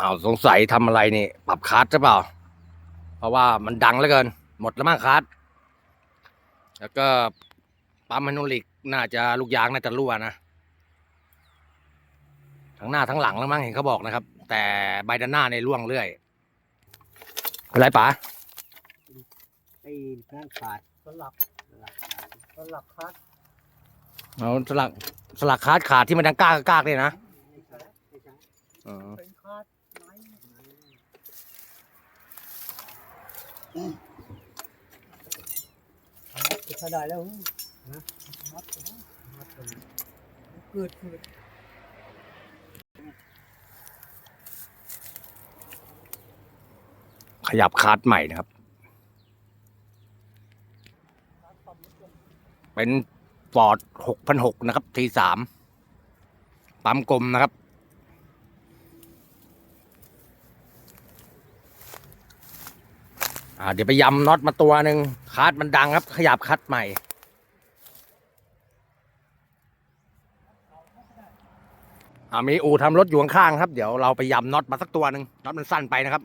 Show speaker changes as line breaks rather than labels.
อ้าวสงสัยทำอะไรนี่ ปรับคาร์ดหรือเปล่า เพราะว่ามันดังเหลือเกิน หมดแล้วมั้งคาร์ดแล้วก็ปั๊มไฮดรอลิกน่าจะลูกยางน่าจะรั่วนะทั้งหน้าทั้งหลังแล้วมั้งเห็นเขาบอกนะครับ แต่ใบด้านหน้าในยร่วงเรื่อยเป็นไรป๋า
ไอ้นั่นขาดสลับสลับขาดสลับคัด
เอาสลักสลักคาร์ดขาดที่มันดังก้ากกากเลยนะ
ไม่ใช่ไม่ใช่
อ๋อ
เป็นคัดไม้ ถ้าได้แล้วนะมัดมัดเกิดเกิด
ขยับคาร์ดใหม่นะครับ เป็นฟอร์ดหกพันหกนะครับทีสามปั๊มกลมนะครับ อ่าเดี๋ยวไปยำน็อตมาตัวหนึ่งคาดมันดังครับ ขยับคัดใหม่อ่ามีอู่ทำรถอยู่ข้างๆครับ เดี๋ยวเราไปยำน็อตมาสักตัวหนึ่งน็อตมันสั้นไปนะครับ